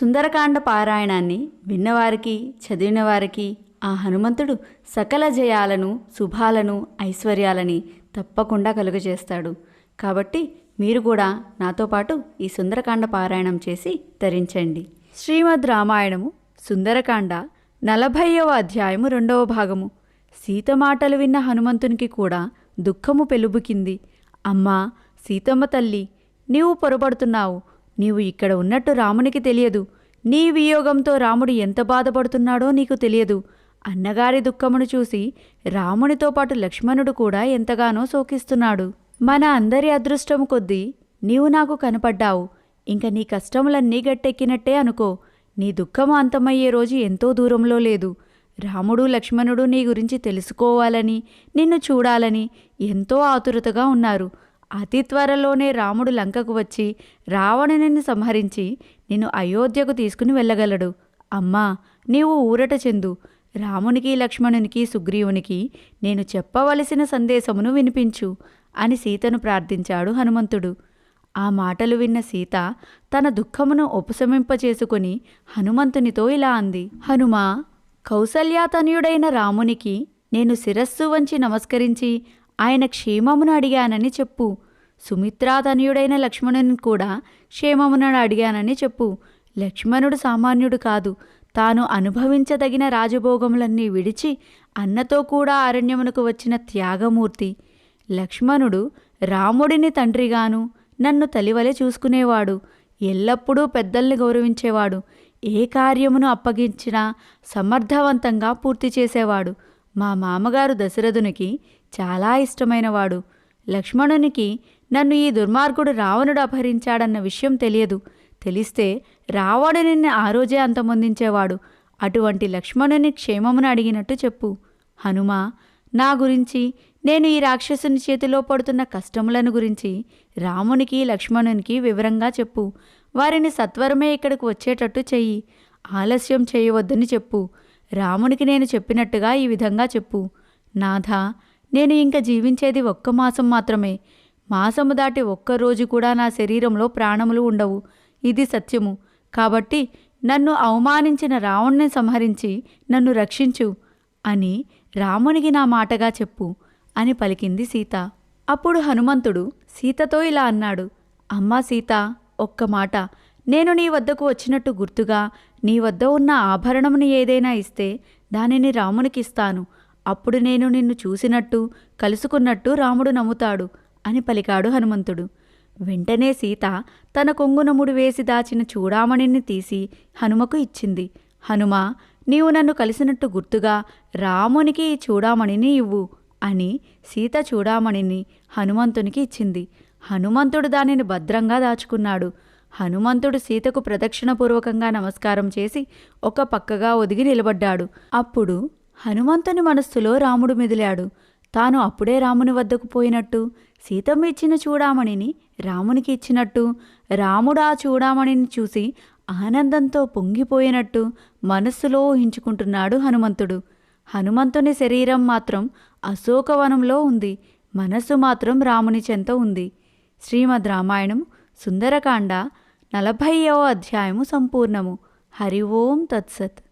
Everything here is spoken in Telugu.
సుందరకాండ పారాయణాన్ని విన్నవారికి చదివిన వారికి ఆ హనుమంతుడు సకల జయాలను శుభాలను ఐశ్వర్యాలని తప్పకుండా కలుగజేస్తాడు. కాబట్టి మీరు కూడా నాతో పాటు ఈ సుందరకాండ పారాయణం చేసి ధరించండి శ్రీమద్ రామాయణము సుందరకాండ నలభైవ అధ్యాయము రెండవ భాగము. సీత మాటలు విన్న హనుమంతునికి కూడా దుఃఖము పెలుబుకింది. అమ్మా సీతమ్మ తల్లి నీవు పొరపడుతున్నావు. నీవు ఇక్కడ ఉన్నట్టు రామునికి తెలియదు. నీ వియోగంతో రాముడు ఎంత బాధపడుతున్నాడో నీకు తెలియదు. అన్నగారి దుఃఖమును చూసి రామునితో పాటు లక్ష్మణుడు కూడా ఎంతగానో శోకిస్తున్నాడు. మన అందరి అదృష్టం కొద్దీ నీవు నాకు కనపడ్డావు. ఇంక నీ కష్టములన్నీ గట్టెక్కినట్టే అనుకో. నీ దుఃఖము అంతమయ్యే రోజు ఎంతో దూరంలో లేదు. రాముడు లక్ష్మణుడు నీ గురించి తెలుసుకోవాలని నిన్ను చూడాలని ఎంతో ఆతురతగా ఉన్నారు. అతి త్వరలోనే రాముడు లంకకు వచ్చి రావణుని సంహరించి నిన్ను అయోధ్యకు తీసుకుని వెళ్ళగలడు. అమ్మా నీవు ఊరట చెందు. రామునికి లక్ష్మణునికి సుగ్రీవునికి నేను చెప్పవలసిన సందేశమును వినిపించు అని సీతను ప్రార్థించాడు హనుమంతుడు. ఆ మాటలు విన్న సీత తన దుఃఖమును ఉపశమింపచేసుకుని హనుమంతునితో ఇలా అంది. హనుమా కౌసల్యాతనయుడైన రామునికి నేను శిరస్సు వంచి నమస్కరించి ఆయన క్షేమమును అడిగానని చెప్పు. సుమిత్రాతనయుడైన లక్ష్మణుని కూడా క్షేమమును అడిగానని చెప్పు. లక్ష్మణుడు సామాన్యుడు కాదు. తాను అనుభవించదగిన రాజభోగములన్నీ విడిచి అన్నతో కూడా అరణ్యమునకు వచ్చిన త్యాగమూర్తి. లక్ష్మణుడు రాముడిని తండ్రిగాను నన్ను తలివలె చూసుకునేవాడు. ఎల్లప్పుడూ పెద్దల్ని గౌరవించేవాడు. ఏ కార్యమును అప్పగించినా సమర్థవంతంగా పూర్తి చేసేవాడు. మా మామగారు దశరథునికి చాలా ఇష్టమైనవాడు. లక్ష్మణునికి నన్ను ఈ దుర్మార్గుడు రావణుడు అపహరించాడన్న విషయం తెలియదు. తెలిస్తే రావణుని ఆ రోజే అంతమొందించేవాడు. అటువంటి లక్ష్మణుని క్షేమమును అడిగినట్టు చెప్పు. హనుమా నా గురించి నేను ఈ రాక్షసుని చేతిలో పడుతున్న కష్టములను గురించి రామునికి లక్ష్మణునికి వివరంగా చెప్పు. వారిని సత్వరమే ఇక్కడికి వచ్చేటట్టు చెయ్యి. ఆలస్యం చేయవద్దని చెప్పు. రామునికి నేను చెప్పినట్టుగా ఈ విధంగా చెప్పు. నాథా నేను ఇంక జీవించేది ఒక్క మాసం మాత్రమే. మాసము దాటి ఒక్క రోజు కూడా నా శరీరంలో ప్రాణములు ఉండవు. ఇది సత్యము. కాబట్టి నన్ను అవమానించిన రావణ్ణి సంహరించి నన్ను రక్షించు అని రామునికి నా మాటగా చెప్పు అని పలికింది సీత. అప్పుడు హనుమంతుడు సీతతో ఇలా అన్నాడు. అమ్మా సీత ఒక్క మాట. నేను నీ వద్దకు వచ్చినట్టు గుర్తుగా నీ వద్ద ఉన్న ఆభరణముని ఏదైనా ఇస్తే దానిని రామునికి ఇస్తాను అప్పుడు నేను నిన్ను చూసినట్టు కలుసుకున్నట్టు రాముడు నమ్ముతాడు అని పలికాడు హనుమంతుడు. వెంటనే సీత తన కొంగునముడు వేసి దాచిన చూడామణిని తీసి హనుమకు ఇచ్చింది. హనుమ నీవు నన్ను కలిసినట్టు గుర్తుగా రామునికి ఈ చూడామణిని ఇవ్వు అని సీత చూడామణిని హనుమంతునికి ఇచ్చింది. హనుమంతుడు దానిని భద్రంగా దాచుకున్నాడు. హనుమంతుడు సీతకు ప్రదక్షిణపూర్వకంగా నమస్కారం చేసి ఒక పక్కగా ఒదిగి నిలబడ్డాడు. అప్పుడు హనుమంతుని మనస్సులో రాముడు మెదిలాడు. తాను అప్పుడే రాముని వద్దకు పోయినట్టు సీతమ్మ ఇచ్చిన చూడామణిని రామునికి ఇచ్చినట్టు రాముడు ఆ చూడామణిని చూసి ఆనందంతో పొంగిపోయినట్టు మనస్సులో ఊహించుకుంటున్నాడు హనుమంతుడు. హనుమంతుని శరీరం మాత్రం అశోకవనంలో ఉంది. మనస్సు మాత్రం రాముని చెంత ఉంది. శ్రీమద్ రామాయణం సుందరకాండ నలభైవ అధ్యాయము సంపూర్ణము. హరి ఓం తత్సత్.